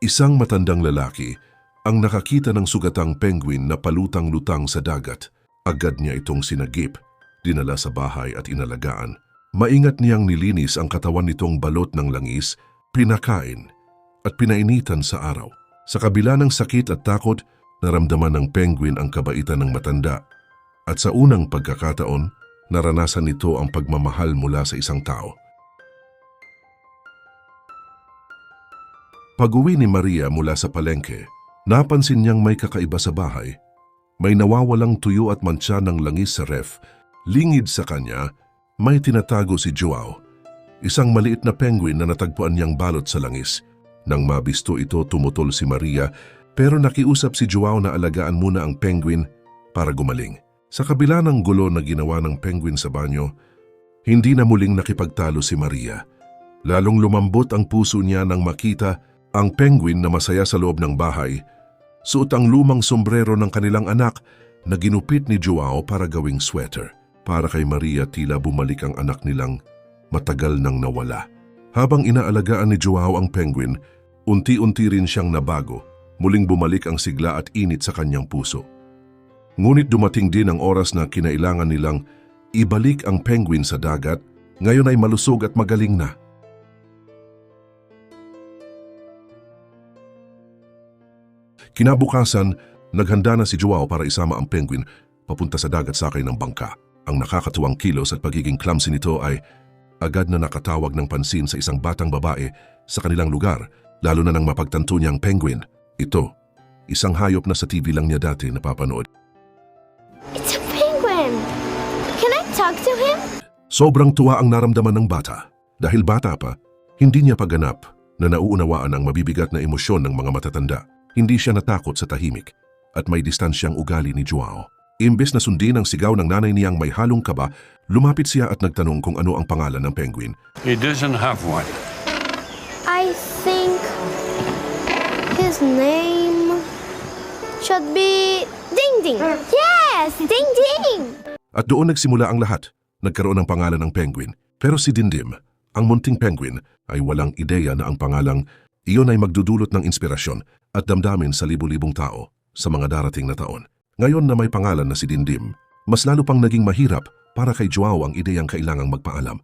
Isang matandang lalaki ang nakakita ng sugatang penguin na palutang-lutang sa dagat. Agad niya itong sinagip, dinala sa bahay at inalagaan. Maingat niyang nilinis ang katawan nitong balot ng langis, pinakain at pinainitan sa araw. Sa kabila ng sakit at takot, naramdaman ng penguin ang kabaitan ng matanda. At sa unang pagkakataon, naranasan nito ang pagmamahal mula sa isang tao. Pag-uwi ni Maria mula sa palengke, napansin niyang may kakaiba sa bahay. May nawawalang tuyo at mantsa ng langis sa ref. Lingid sa kanya, may tinatago si Joao. Isang maliit na penguin na natagpuan niyang balot sa langis. Nang mabisto ito, tumutol si Maria pero nakiusap si Joao na alagaan muna ang penguin para gumaling. Sa kabila ng gulo na ginawa ng penguin sa banyo, hindi na muling nakipagtalo si Maria. Lalong lumambot ang puso niya nang makita ang penguin na masaya sa loob ng bahay. Suot ang lumang sombrero ng kanilang anak na ginupit ni Joao para gawing sweater. Para kay Maria tila bumalik ang anak nilang matagal nang nawala. Habang inaalagaan ni Joao ang penguin, unti-unti rin siyang nabago. Muling bumalik ang sigla at init sa kanyang puso. Ngunit dumating din ang oras na kinailangan nilang ibalik ang penguin sa dagat, ngayon ay malusog at magaling na. Kinabukasan, naghanda na si Joao para isama ang penguin papunta sa dagat sakay ng bangka. Ang nakakatuwang kilos at pagiging clumsy nito ay agad na nakatawag ng pansin sa isang batang babae sa kanilang lugar, lalo na nang mapagtanto niyang penguin. Ito, isang hayop na sa TV lang niya dati napapanood. It's a penguin! Can I talk to him? Sobrang tuwa ang naramdaman ng bata. Dahil bata pa, hindi niya paganap na nauunawaan ang mabibigat na emosyon ng mga matatanda. Hindi siya natakot sa tahimik at may distansyang ugali ni Joao. Imbes na sundin ang sigaw ng nanay niyang may halong kaba, lumapit siya at nagtanong kung ano ang pangalan ng penguin. He doesn't have one. I think his name should be Ding Ding. Yes, Ding Ding. At doon nagsimula ang lahat. Nagkaroon ng pangalan ng penguin. Pero si Dindim, ang munting penguin, ay walang ideya na ang pangalang iyon ay magdudulot ng inspirasyon at damdamin sa libu-libong tao sa mga darating na taon. Ngayon na may pangalan na si Dindim, mas lalo pang naging mahirap para kay Joao ang ideyang kailangang magpaalam.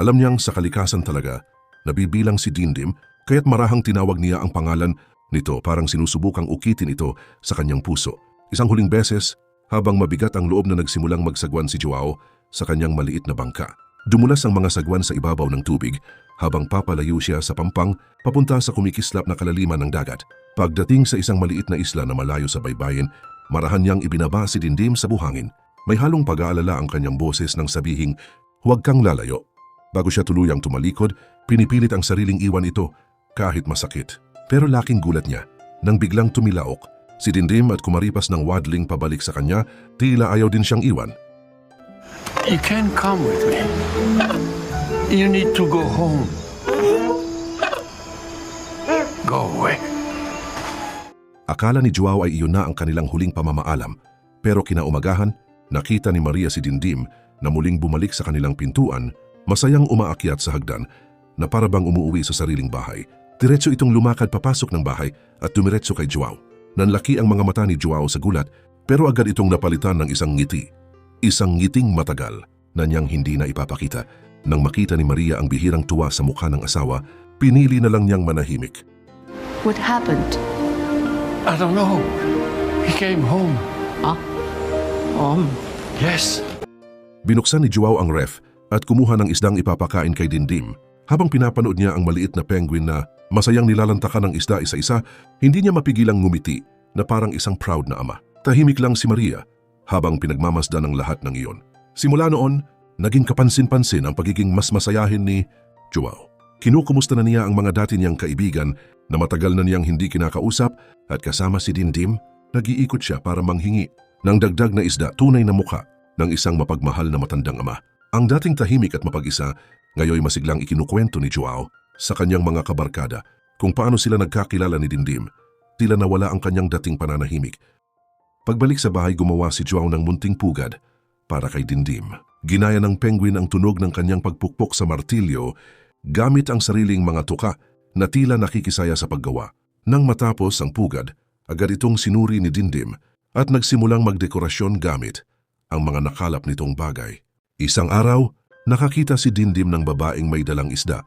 Alam niyang sa kalikasan talaga, nabibilang si Dindim kaya't marahang tinawag niya ang pangalan nito parang sinusubukang ukitin ito sa kanyang puso. Isang huling beses, habang mabigat ang loob na nagsimulang magsagwan si Joao sa kanyang maliit na bangka. Dumulas ang mga sagwan sa ibabaw ng tubig habang papalayo siya sa pampang papunta sa kumikislap na kalaliman ng dagat. Pagdating sa isang maliit na isla na malayo sa baybayin, marahan niyang ibinaba si Dindim sa buhangin. May halong pag-aalala ang kanyang boses nang sabihing, huwag kang lalayo. Bago siya tuluyang tumalikod, pinipilit ang sariling iwan ito kahit masakit. Pero laking gulat niya nang biglang tumilaok. Si Dindim at kumaripas ng waddling pabalik sa kanya, tila ayaw din siyang iwan. You can't come with me. You need to go home. Go away. Akala ni Joao ay iyon na ang kanilang huling pamamaalam, pero kinaumagahan, nakita ni Maria si Dindim na muling bumalik sa kanilang pintuan, masayang umaakyat sa hagdan na parabang umuuwi sa sariling bahay. Diretso itong lumakad papasok ng bahay at dumiretso kay Joao. Nanlaki ang mga mata ni Joao sa gulat pero agad itong napalitan ng isang ngiti. Isang ngiting matagal na niyang hindi na ipapakita. Nang makita ni Maria ang bihirang tuwa sa mukha ng asawa, pinili na lang niyang manahimik. What happened? I don't know. He came home. Um, Yes. Binuksan ni Joao ang ref at kumuha ng isdang ipapakain kay Dindim. Habang pinapanood niya ang maliit na penguin na masayang nilalantakan ng isda isa-isa, hindi niya mapigilang ngumiti na parang isang proud na ama. Tahimik lang si Maria habang pinagmamasdan ng lahat ng iyon. Simula noon, naging kapansin-pansin ang pagiging mas masayahin ni Joao. Kinukumusta na niya ang mga dati niyang kaibigan na matagal na niyang hindi kinakausap at kasama si Dindim, nag-iikot siya para manghingi ng dagdag na isda tunay na mukha ng isang mapagmahal na matandang ama. Ang dating tahimik at mapag-isa, ngayoy masiglang ikinukwento ni Joao sa kanyang mga kabarkada kung paano sila nagkakilala ni Dindim. Tila nawala ang kanyang dating pananahimik. Pagbalik sa bahay gumawa si Joao ng munting pugad para kay Dindim. Ginaya ng penguin ang tunog ng kanyang pagpukpok sa martilyo gamit ang sariling mga tuka na tila nakikisaya sa paggawa. Nang matapos ang pugad, agad itong sinuri ni Dindim at nagsimulang magdekorasyon gamit ang mga nakalap nitong bagay. Isang araw, nakakita si Dindim ng babaeng may dalang isda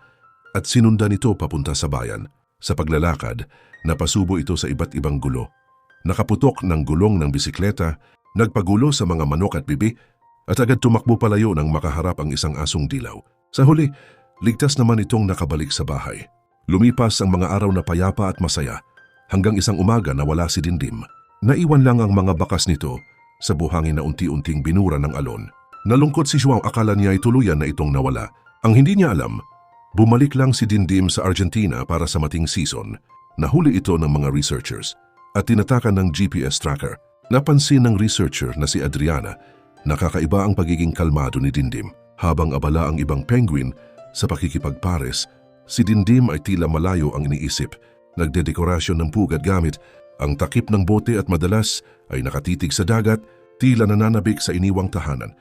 at sinundan ito papunta sa bayan. Sa paglalakad, napasubo ito sa iba't ibang gulo. Nakaputok ng gulong ng bisikleta, nagpagulo sa mga manok at bibi, at agad tumakbo palayo nang makaharap ang isang asong dilaw. Sa huli, ligtas naman itong nakabalik sa bahay. Lumipas ang mga araw na payapa at masaya, hanggang isang umaga na wala si Dindim. Naiwan lang ang mga bakas nito sa buhangin na unti-unting binura ng alon. Nalungkot si Joao akala niya ay tuluyan na itong nawala. Ang hindi niya alam, bumalik lang si Dindim sa Argentina para sa mating season. Nahuli ito ng mga researchers at tinatakan ng GPS tracker. Napansin ng researcher na si Adriana nakakaiba ang pagiging kalmado ni Dindim. Habang abala ang ibang penguin sa pakikipagpares, si Dindim ay tila malayo ang iniisip. Nagdedekorasyon ng pugad gamit ang takip ng bote at madalas ay nakatitig sa dagat, tila nananabik sa iniwang tahanan.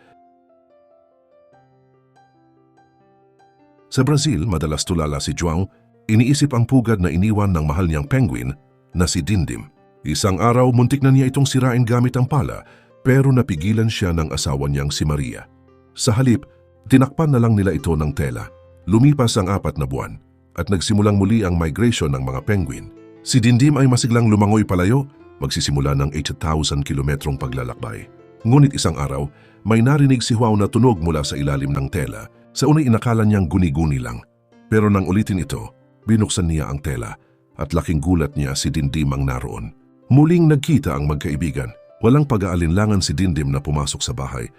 Sa Brazil, madalas tulala si João, iniisip ang pugad na iniwan ng mahal niyang penguin na si Dindim. Isang araw, muntik na niya itong sirain gamit ang pala, pero napigilan siya ng asawa niyang si Maria. Sa halip, tinakpan na lang nila ito ng tela. Lumipas ang apat na buwan at nagsimulang muli ang migration ng mga penguin. Si Dindim ay masiglang lumangoy palayo, magsisimula ng 8,000 kilometrong paglalakbay. Ngunit isang araw, may narinig si Juan na tunog mula sa ilalim ng tela. Sa unay inakala niyang guni-guni lang. Pero nang ulitin ito, binuksan niya ang tela at laking gulat niya si Dindim ang naroon. Muling nagkita ang magkaibigan. Walang pag-aalinlangan si Dindim na pumasok sa bahay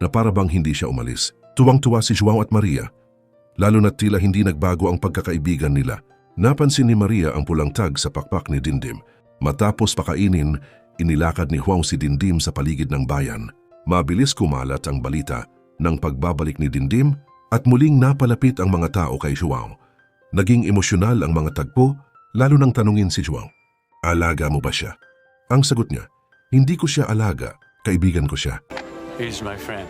na para bang hindi siya umalis. Tuwang-tuwa si Joao at Maria. Lalo na tila hindi nagbago ang pagkakaibigan nila. Napansin ni Maria ang pulang tag sa pakpak ni Dindim. Matapos pakainin, inilakad ni Juan si Dindim sa paligid ng bayan. Mabilis kumalat ang balita ng pagbabalik ni Dindim at muling napalapit ang mga tao kay Joao. Naging emosyonal ang mga tagpo, lalo nang tanungin si Joao, Alaga mo ba siya? Ang sagot niya, hindi ko siya alaga, kaibigan ko siya. He's my friend.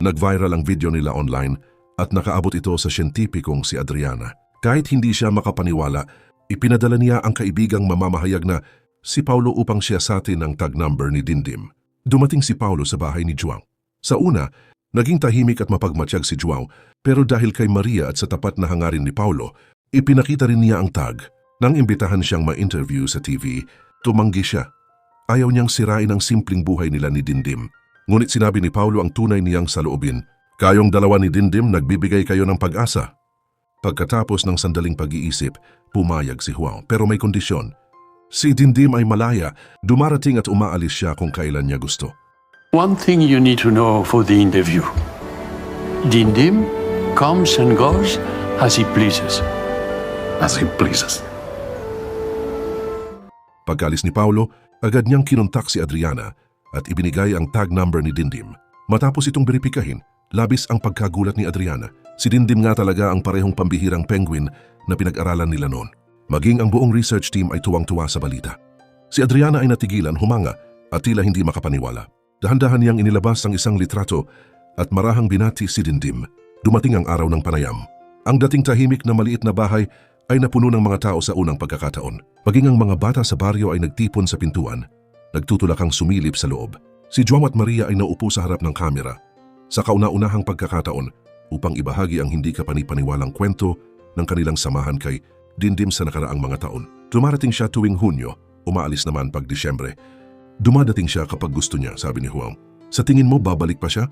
Nag-viral ang video nila online at nakaabot ito sa siyentipikong si Adriana. Kahit hindi siya makapaniwala, ipinadala niya ang kaibigang mamamahayag na si Paulo upang siya sa atin ang tag number ni Dindim. Dumating si Paulo sa bahay ni Joao. Sa una, naging tahimik at mapagmatsyag si Joao pero dahil kay Maria at sa tapat na hangarin ni Paulo, ipinakita rin niya ang tag. Nang imbitahan siyang ma-interview sa TV, tumanggi siya. Ayaw niyang sirain ang simpleng buhay nila ni Dindim. Ngunit sinabi ni Paulo ang tunay niyang saloobin. Kayong dalawa ni Dindim nagbibigay kayo ng pag-asa. Pagkatapos ng sandaling pag-iisip, pumayag si Juan pero may kondisyon. Si Dindim ay malaya, dumarating at umaalis siya kung kailan niya gusto. One thing you need to know for the interview. Dindim comes and goes as he pleases. As he pleases. Pagkalis ni Paulo, agad niyang kinontak si Adriana at ibinigay ang tag number ni Dindim. Matapos itong beripikahin, labis ang pagkagulat ni Adriana. Si Dindim nga talaga ang parehong pambihirang penguin na pinag-aralan nila noon. Maging ang buong research team ay tuwang-tuwa sa balita. Si Adriana ay natigilan, humanga at tila hindi makapaniwala. Dahan-dahan niyang inilabas ang isang litrato at marahang binati si Dindim. Dumating ang araw ng panayam. Ang dating tahimik na maliit na bahay ay napuno ng mga tao sa unang pagkakataon. Maging ang mga bata sa baryo ay nagtipon sa pintuan. Nagtutulakang sumilip sa loob. Si Joao at Maria ay naupo sa harap ng kamera. Sa kauna-unahang pagkakataon upang ibahagi ang hindi kapanipaniwalang kwento ng kanilang samahan kay Dindim sa nakaraang mga taon. Dumarating siya tuwing Hunyo, umaalis naman pag Disyembre. Dumadating siya kapag gusto niya, sabi ni Juan. Sa tingin mo babalik pa siya?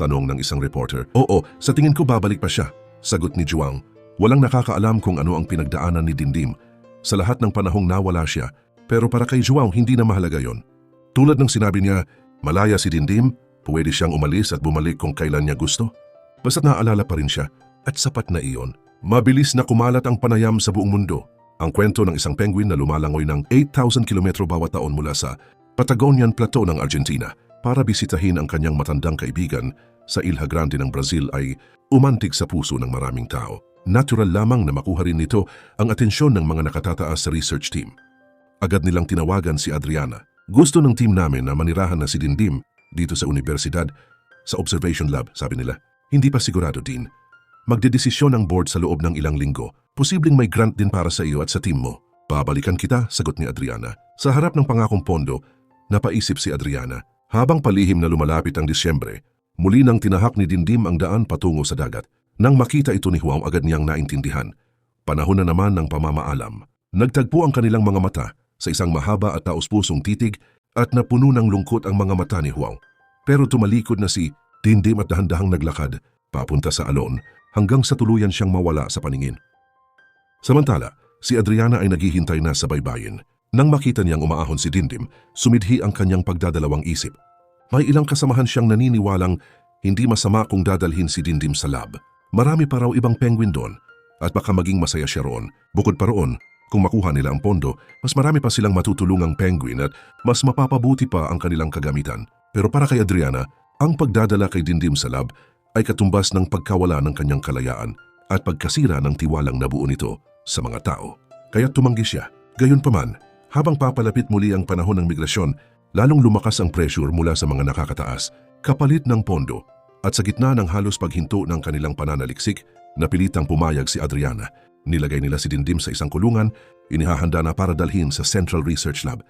Tanong ng isang reporter. Oo, sa tingin ko babalik pa siya. Sagot ni Juang. Walang nakakaalam kung ano ang pinagdaanan ni Dindim. Sa lahat ng panahong nawala siya, pero para kay Juang hindi na mahalaga yon. Tulad ng sinabi niya, malaya si Dindim, pwede siyang umalis at bumalik kung kailan niya gusto. Basta't naaalala pa rin siya at sapat na iyon. Mabilis na kumalat ang panayam sa buong mundo. Ang kwento ng isang penguin na lumalangoy ng 8,000 kilometro bawat taon mula sa Patagonian Plateau ng Argentina para bisitahin ang kanyang matandang kaibigan sa Ilha Grande ng Brazil ay umantig sa puso ng maraming tao. Natural lamang na makuha rin nito ang atensyon ng mga nakatataas sa research team. Agad nilang tinawagan si Adriana. Gusto ng team namin na manirahan na si Dindim dito sa universidad, sa observation lab, sabi nila. Hindi pa sigurado din. Magdedesisyon ang board sa loob ng ilang linggo. Posibleng may grant din para sa iyo at sa team mo. Babalikan kita, sagot ni Adriana. Sa harap ng pangakong pondo, napaisip si Adriana. Habang palihim na lumalapit ang Disyembre, muli nang tinahak ni Dindim ang daan patungo sa dagat. Nang makita ito ni Huwao agad niyang naintindihan. Panahon na naman ng pamamaalam. Nagtagpo ang kanilang mga mata sa isang mahaba at taus-pusong titig at napuno ng lungkot ang mga mata ni Huwao. Pero tumalikod na si Dindim at dahan-dahang naglakad papunta sa alon hanggang sa tuluyan siyang mawala sa paningin. Samantala, si Adriana ay naghihintay na sa baybayin. Nang makita niyang umaahon si Dindim, sumidhi ang kanyang pagdadalawang isip. May ilang kasamahan siyang naniniwalang hindi masama kung dadalhin si Dindim sa lab. Marami pa raw ibang penguin doon at baka maging masaya siya roon. Bukod pa roon, kung makuha nila ang pondo, mas marami pa silang matutulungang penguin at mas mapapabuti pa ang kanilang kagamitan. Pero para kay Adriana, ang pagdadala kay Dindim sa lab ay katumbas ng pagkawala ng kanyang kalayaan at pagkasira ng tiwalang nabuo nito sa mga tao. Kaya tumanggi siya. Gayunpaman, habang papalapit muli ang panahon ng migrasyon, lalong lumakas ang pressure mula sa mga nakakataas, kapalit ng pondo, at sa gitna ng halos paghinto ng kanilang pananaliksik, napilitang pumayag si Adriana. Nilagay nila si Dindim sa isang kulungan, inihahanda na para dalhin sa Central Research Lab.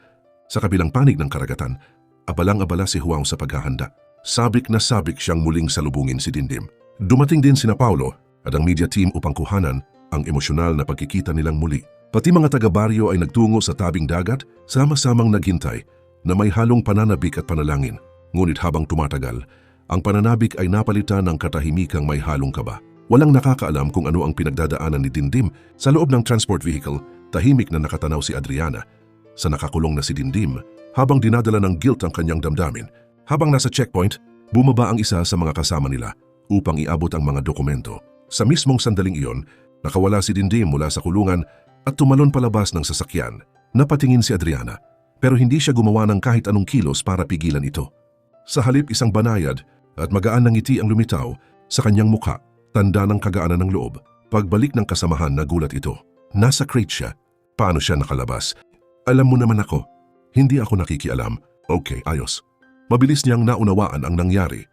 Sa kabilang panig ng karagatan, abalang-abala si Huang sa paghahanda. Sabik na sabik siyang muling salubungin si Dindim. Dumating din sina Paulo at ang media team upang kuhanan ang emosyonal na pagkikita nilang muli. Pati mga taga-baryo ay nagtungo sa tabing dagat, sama-samang naghintay na may halong pananabik at panalangin. Ngunit habang tumatagal, ang pananabik ay napalitan ng katahimikang may halong kaba. Walang nakakaalam kung ano ang pinagdadaanan ni Dindim sa loob ng transport vehicle, tahimik na nakatanaw si Adriana. Sa nakakulong na si Dindim, habang dinadala ng guilt ang kanyang damdamin, habang nasa checkpoint, bumaba ang isa sa mga kasama nila upang iabot ang mga dokumento. Sa mismong sandaling iyon, nakawala si Dindim mula sa kulungan at tumalon palabas ng sasakyan. Napatingin si Adriana, pero hindi siya gumawa ng kahit anong kilos para pigilan ito. Sa halip isang banayad at magaan ng ngiti ang lumitaw sa kanyang mukha, tanda ng kagaanan ng loob. Pagbalik ng kasamahan nagulat ito. Nasa crate siya. Paano siya nakalabas? Alam mo naman ako. Hindi ako nakikialam. Okay, ayos. Mabilis niyang naunawaan ang nangyari.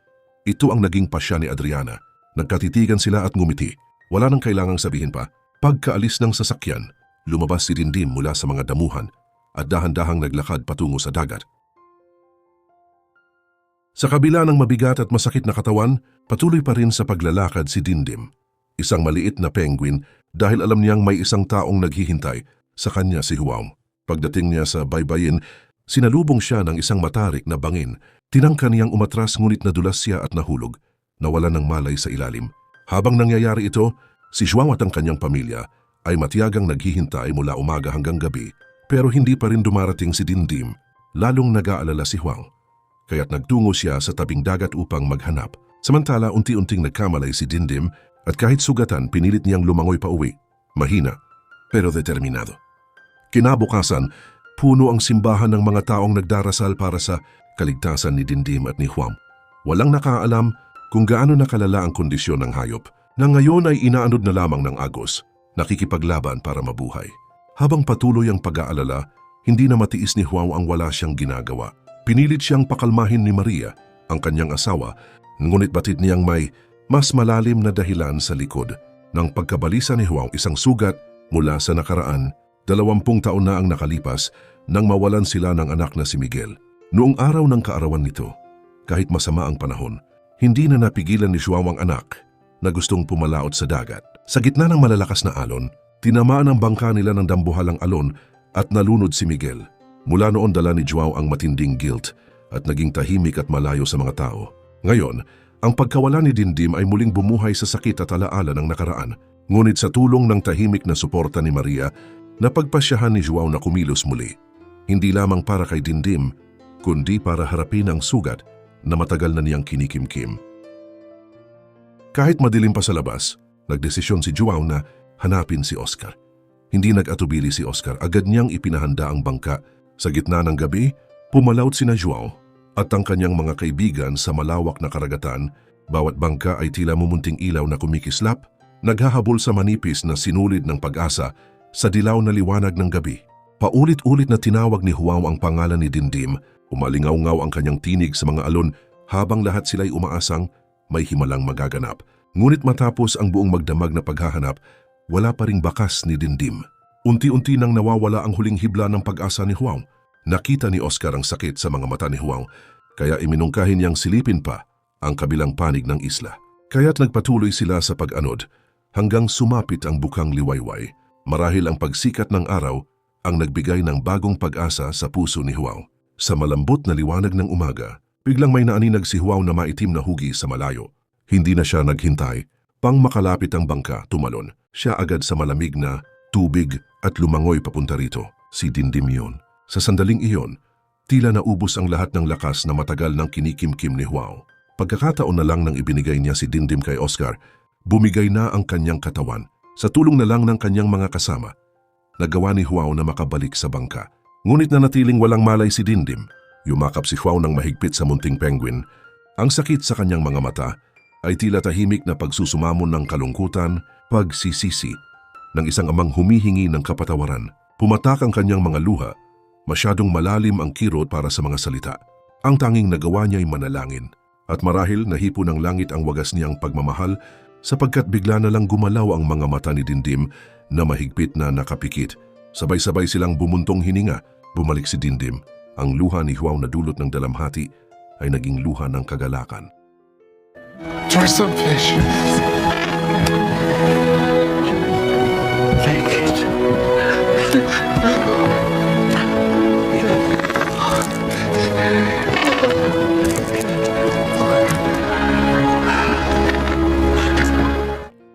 Ito ang naging pasya ni Adriana. Nagkatitigan sila at ngumiti. Wala nang kailangang sabihin pa. Pagkaalis ng sasakyan, lumabas si Dindim mula sa mga damuhan at dahan-dahang naglakad patungo sa dagat. Sa kabila ng mabigat at masakit na katawan, patuloy pa rin sa paglalakad si Dindim. Isang maliit na penguin dahil alam niyang may isang taong naghihintay sa kanya si Huwao. Pagdating niya sa baybayin, sinalubong siya ng isang matarik na bangin. Tinangka niyang umatras ngunit nadulas siya at nahulog, nawala ng malay sa ilalim. Habang nangyayari ito, si Huwao at ang kanyang pamilya ay matiyagang naghihintay mula umaga hanggang gabi pero hindi pa rin dumarating si Dindim. Lalong nag-aalala si Huwao kaya't nagtungo siya sa tabing dagat upang maghanap. Samantala unti-unting nagkamalay si Dindim at kahit sugatan pinilit niyang lumangoy pa uwi. Mahina, pero determinado. Kinabukasan, puno ang simbahan ng mga taong nagdarasal para sa kaligtasan ni Dindim at ni Huam. Walang nakaalam kung gaano nakalala ang kondisyon ng hayop na ngayon ay inaanod na lamang ng agos, nakikipaglaban para mabuhay. Habang patuloy ang pag-aalala, hindi na matiis ni Huam ang wala siyang ginagawa. Pinilit siyang pakalmahin ni Maria, ang kanyang asawa, ngunit batid niyang may mas malalim na dahilan sa likod ng pagkabalisa ni Huang isang sugat mula sa nakaraan. Dalawampung taon na ang nakalipas nang mawalan sila ng anak na si Miguel. Noong araw ng kaarawan nito, kahit masama ang panahon, hindi na napigilan ni Joao ang anak na gustong pumalaot sa dagat. Sa gitna ng malalakas na alon, tinamaan ang bangka nila ng dambuhalang alon at nalunod si Miguel. Mula noon dala ni Joao ang matinding guilt at naging tahimik at malayo sa mga tao. Ngayon, ang pagkawala ni Dindim ay muling bumuhay sa sakit at alaala ng nakaraan. Ngunit sa tulong ng tahimik na suporta ni Maria, napagpasyahan ni Joao na kumilos muli. Hindi lamang para kay Dindim, kundi para harapin ang sugat na matagal na niyang kinikimkim. Kahit madilim pa sa labas, nagdesisyon si Joao na hanapin si Oscar. Hindi nag-atubili si Oscar, agad niyang ipinahanda ang bangka. Sa gitna ng gabi, pumalaut sina Joao at ang kanyang mga kaibigan sa malawak na karagatan, bawat bangka ay tila mumunting ilaw na kumikislap, naghahabol sa manipis na sinulid ng pag-asa sa dilaw na liwanag ng gabi. Paulit-ulit na tinawag ni Huwao ang pangalan ni Dindim, umalingaw-ngaw ang kanyang tinig sa mga alon habang lahat sila'y umaasang may himalang magaganap. Ngunit matapos ang buong magdamag na paghahanap, wala pa ring bakas ni Dindim. Unti-unti nang nawawala ang huling hibla ng pag-asa ni Huang. Nakita ni Oscar ang sakit sa mga mata ni Huang, kaya iminungkahin niyang silipin pa ang kabilang panig ng isla. Kaya't nagpatuloy sila sa pag-anod hanggang sumapit ang bukang liwayway. Marahil ang pagsikat ng araw ang nagbigay ng bagong pag-asa sa puso ni Huang. Sa malambot na liwanag ng umaga, biglang may naaninag si Huang na maitim na hugi sa malayo. Hindi na siya naghintay. Pang makalapit ang bangka, tumalon. Siya agad sa malamig na tubig at lumangoy papunta rito. Si Dindim yun. Sa sandaling iyon, tila naubos ang lahat ng lakas na matagal ng kinikimkim ni Huang. Pagkakataon na lang nang ibinigay niya si Dindim kay Oscar, bumigay na ang kanyang katawan. Sa tulong na lang ng kanyang mga kasama, nagawa ni Huao na makabalik sa bangka. Ngunit na natiling walang malay si Dindim. Yumakap si Huao ng mahigpit sa munting penguin. Ang sakit sa kanyang mga mata ay tila tahimik na pagsusumamon ng kalungkutan, pagsisisi, ng isang amang humihingi ng kapatawaran. Pumatak ang kanyang mga luha, masyadong malalim ang kirot para sa mga salita. Ang tanging nagawa niya ay manalangin. At marahil nahipo ng langit ang wagas niyang pagmamahal sapagkat bigla na lang gumalaw ang mga mata ni Dindim na mahigpit na nakapikit. Sabay-sabay silang bumuntong hininga, bumalik si Dindim. Ang luha ni Huaw na dulot ng dalamhati ay naging luha ng kagalakan. Try some fish.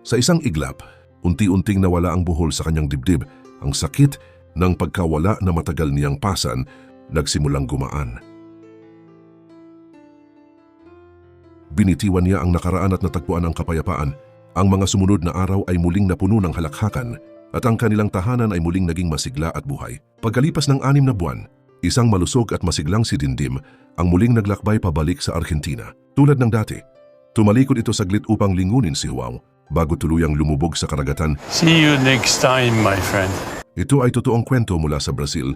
Sa isang iglap, unti-unting nawala ang buhol sa kanyang dibdib. Ang sakit ng pagkawala na matagal niyang pasan, nagsimulang gumaan. Binitiwan niya ang nakaraan at natagpuan ang kapayapaan. Ang mga sumunod na araw ay muling napuno ng halakhakan at ang kanilang tahanan ay muling naging masigla at buhay. Pagkalipas ng anim na buwan, isang malusog at masiglang si Dindim ang muling naglakbay pabalik sa Argentina. Tulad ng dati, tumalikod ito saglit upang lingunin si Huang bago tuluyang lumubog sa karagatan. See you next time, my friend. Ito ay totoong kwento mula sa Brazil.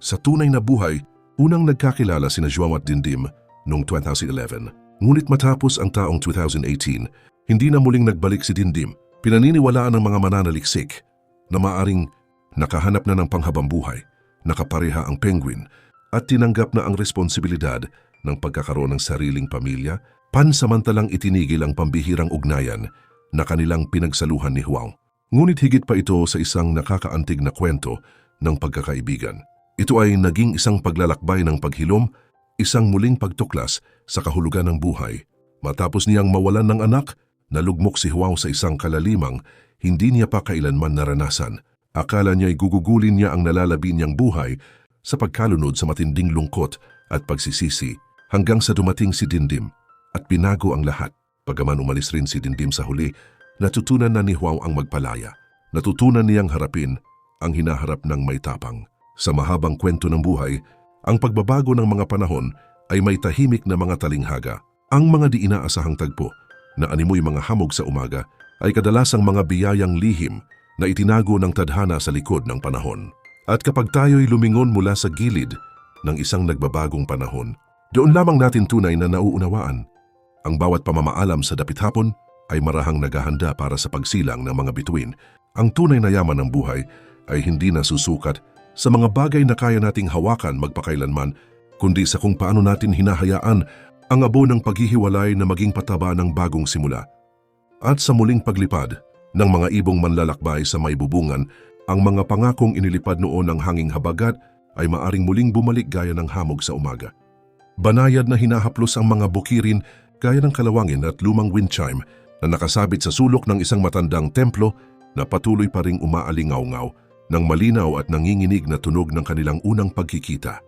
Sa tunay na buhay, unang nagkakilala sina João at Dindim noong 2011. Ngunit matapos ang taong 2018, hindi na muling nagbalik si Dindim. Pinaniniwalaan ng mga mananaliksik na maaring nakahanap na ng panghabang buhay, nakapareha ang penguin at tinanggap na ang responsibilidad ng pagkakaroon ng sariling pamilya, pansamantalang itinigil ang pambihirang ugnayan na kanilang pinagsaluhan ni Huang. Ngunit higit pa ito sa isang nakakaantig na kwento ng pagkakaibigan. Ito ay naging isang paglalakbay ng paghilom, isang muling pagtuklas sa kahulugan ng buhay. Matapos niyang mawalan ng anak, nalugmok si Huang sa isang kalalimang hindi niya pa kailanman naranasan. Akala niya'y gugugulin niya ang nalalabi niyang buhay sa pagkalunod sa matinding lungkot at pagsisisi hanggang sa dumating si Dindim at pinago ang lahat. Pagaman umalis rin si Dindim sa huli, natutunan na ni Huaw ang magpalaya. Natutunan niyang harapin ang hinaharap ng may tapang. Sa mahabang kwento ng buhay, ang pagbabago ng mga panahon ay may tahimik na mga talinghaga. Ang mga di inaasahang tagpo na animoy mga hamog sa umaga ay kadalasang mga biyayang lihim na itinago ng tadhana sa likod ng panahon. At kapag tayo'y lumingon mula sa gilid ng isang nagbabagong panahon, doon lamang natin tunay na nauunawaan. Ang bawat pamamaalam sa dapit hapon ay marahang naghahanda para sa pagsilang ng mga bituin. Ang tunay na yaman ng buhay ay hindi nasusukat sa mga bagay na kaya nating hawakan magpakailanman, kundi sa kung paano natin hinahayaan ang abo ng paghihiwalay na maging pataba ng bagong simula. At sa muling paglipad ng mga ibong manlalakbay sa may bubungan, ang mga pangakong inilipad noon ng hanging habagat ay maaring muling bumalik gaya ng hamog sa umaga. Banayad na hinahaplos ang mga bukirin gaya ng kalawangin at lumang wind chime na nakasabit sa sulok ng isang matandang templo na patuloy pa ring umaalingaw-ngaw ng malinaw at nanginginig na tunog ng kanilang unang pagkikita.